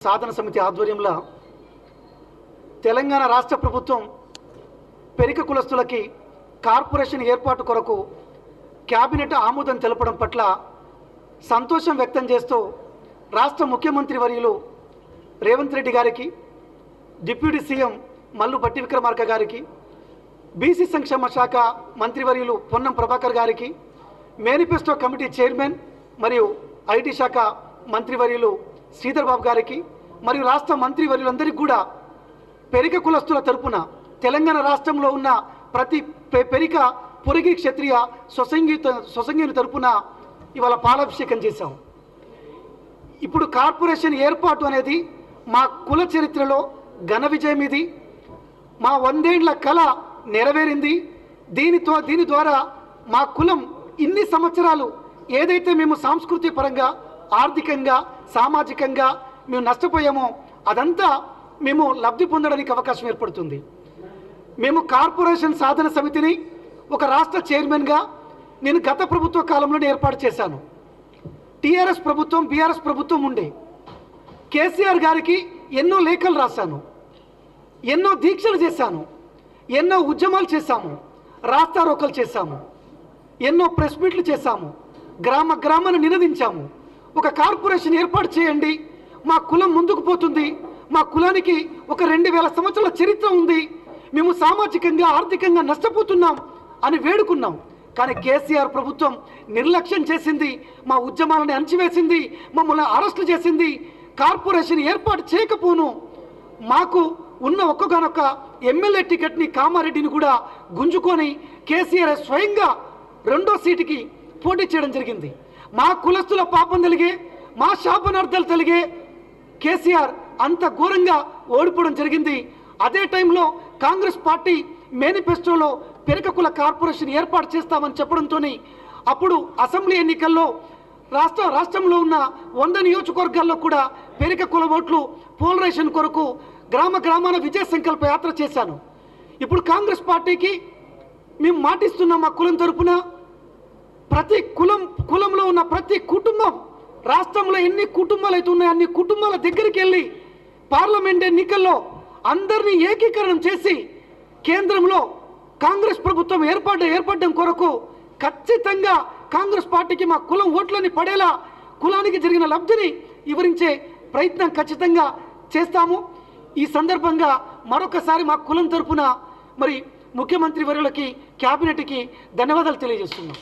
సాధన సమితి ఆధ్వర్యంలో తెలంగాణ రాష్ట్ర ప్రభుత్వం పెరిక కులస్తులకి కార్పొరేషన్ ఏర్పాటు కొరకు క్యాబినెట్ ఆమోదం తెలపడం పట్ల సంతోషం వ్యక్తం చేస్తూ రాష్ట్ర ముఖ్యమంత్రి వర్యులు రేవంత్ రెడ్డి గారికి డిప్యూటీ సీఎం మల్లు భట్టి విక్రమార్క గారికి బీసీ సంక్షేమ శాఖ మంత్రివర్యులు పొన్నం ప్రభాకర్ గారికి మేనిఫెస్టో కమిటీ చైర్మన్ మరియు ఐటీ శాఖ మంత్రివర్యులు శ్రీధర్ బాబు గారికి మరియు రాష్ట్ర మంత్రి వర్యులందరికీ కూడా పెరిక కులస్తుల తరపున తెలంగాణ రాష్ట్రంలో ఉన్న ప్రతి పె- పెరిక పొరిగి క్షత్రియ స్వసంగీత స్వసంగీని తరపున ఇవాళ పాలాభిషేకం చేశాం. ఇప్పుడు కార్పొరేషన్ ఏర్పాటు అనేది మా కుల చరిత్రలో ఘన విజయం ఇది. మా వందేండ్ల కళ నెరవేరింది. దీనితో దీని ద్వారా మా కులం ఇన్ని సంవత్సరాలు ఏదైతే మేము సాంస్కృతిక పరంగా ఆర్థికంగా సామాజికంగా మేము నష్టపోయామో అదంతా మేము లబ్ధి పొందడానికి అవకాశం ఏర్పడుతుంది. మేము కార్పొరేషన్ సాధన సమితిని ఒక రాష్ట్ర చైర్మన్గా నేను గత ప్రభుత్వ కాలంలోనే ఏర్పాటు చేశాను. టీఆర్ఎస్ ప్రభుత్వం బీఆర్ఎస్ ప్రభుత్వం ఉండే. కేసీఆర్ గారికి ఎన్నో లేఖలు రాశాను. ఎన్నో దీక్షలు చేశాను. ఎన్నో ఉద్యమాలు చేశాము. రాస్తారోకలు చేశాము. ఎన్నో ప్రెస్ మీట్లు చేశాము. గ్రామ గ్రామాన్ని నినదించాము. ఒక కార్పొరేషన్ ఏర్పాటు చేయండి. మా కులం ముందుకు పోతుంది. మా కులానికి ఒక రెండు వేల సంవత్సరాల చరిత్ర ఉంది. మేము సామాజికంగా ఆర్థికంగా నష్టపోతున్నాం అని వేడుకున్నాం. కానీ కేసీఆర్ ప్రభుత్వం నిర్లక్ష్యం చేసింది. మా ఉద్యమాలను అణచివేసింది. మమ్మల్ని అరెస్టులు చేసింది. కార్పొరేషన్ ఏర్పాటు చేయకపోను. మాకు ఉన్న ఒక్కగానొక్క ఎమ్మెల్యే టికెట్ని కామారెడ్డిని కూడా గుంజుకొని కేసీఆర్ స్వయంగా రెండో సీటుకి పోటీ చేయడం జరిగింది. మా కులస్తుల పాపం తెలిగే మా శాపనార్థాలు తెలిగే కేసీఆర్ అంత ఘోరంగా ఓడిపోవడం జరిగింది. అదే టైంలో కాంగ్రెస్ పార్టీ మేనిఫెస్టోలో పెరక కుల కార్పొరేషన్ ఏర్పాటు చేస్తామని చెప్పడంతో అప్పుడు అసెంబ్లీ ఎన్నికల్లో రాష్ట్ర రాష్ట్రంలో ఉన్న వంద నియోజకవర్గాల్లో కూడా పెరిక కుల ఓట్లు పోలరైజేషన్ కొరకు గ్రామ గ్రామాన విజయ సంకల్ప యాత్ర చేశాను. ఇప్పుడు కాంగ్రెస్ పార్టీకి మేము మాటిస్తున్నాం మా కులం తరపున. ప్రతి కులం కులంలో ఉన్న ప్రతి కుటుంబం రాష్ట్రంలో ఎన్ని కుటుంబాలు అయితే ఉన్నాయో అన్ని కుటుంబాల దగ్గరికి వెళ్ళి పార్లమెంట్ ఎన్నికల్లో అందరినీ ఏకీకరణం చేసి కేంద్రంలో కాంగ్రెస్ ప్రభుత్వం ఏర్పాటు ఏర్పడడం కొరకు ఖచ్చితంగా కాంగ్రెస్ పార్టీకి మా కులం ఓట్లని పడేలా కులానికి జరిగిన లబ్ధిని వివరించే ప్రయత్నం ఖచ్చితంగా చేస్తాము. ఈ సందర్భంగా మరొకసారి మా కులం తరపున మరి ముఖ్యమంత్రి వర్యులకి క్యాబినెట్కి ధన్యవాదాలు తెలియజేస్తున్నాం.